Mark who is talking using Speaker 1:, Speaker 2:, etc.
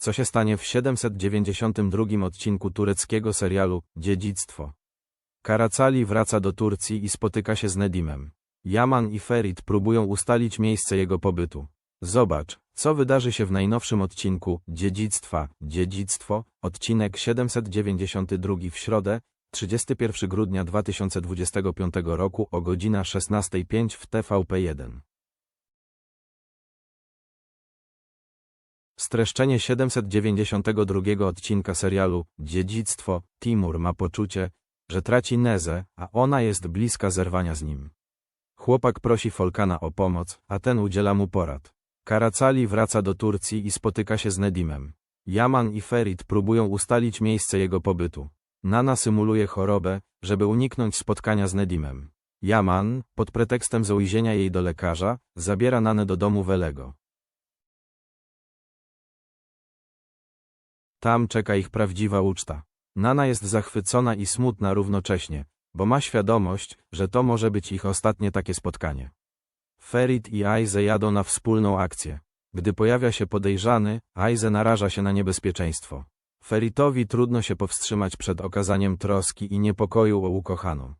Speaker 1: co się stanie w 792 odcinku tureckiego serialu Dziedzictwo. Karacali wraca do Turcji i spotyka się z Nedimem. Yaman i Ferit próbują ustalić miejsce jego pobytu. Zobacz, co wydarzy się w najnowszym odcinku Dziedzictwa. Dziedzictwo, odcinek 792 w środę, 31 grudnia 2025 roku o godzina 16.05 w TVP1. Streszczenie 792 odcinka serialu Dziedzictwo Timur ma poczucie, że traci Nezę, a ona jest bliska zerwania z nim. Chłopak prosi Folkana o pomoc, a ten udziela mu porad. Karacali wraca do Turcji i spotyka się z Nedimem. Yaman i Ferit próbują ustalić miejsce jego pobytu. Nana symuluje chorobę, żeby uniknąć spotkania z Nedimem. Yaman, pod pretekstem zaujrzenia jej do lekarza, zabiera Nanę do domu Welego. Tam czeka ich prawdziwa uczta. Nana jest zachwycona i smutna równocześnie, bo ma świadomość, że to może być ich ostatnie takie spotkanie. Ferit i Aize jadą na wspólną akcję. Gdy pojawia się podejrzany, Aize naraża się na niebezpieczeństwo. Feritowi trudno się powstrzymać przed okazaniem troski i niepokoju o ukochaną.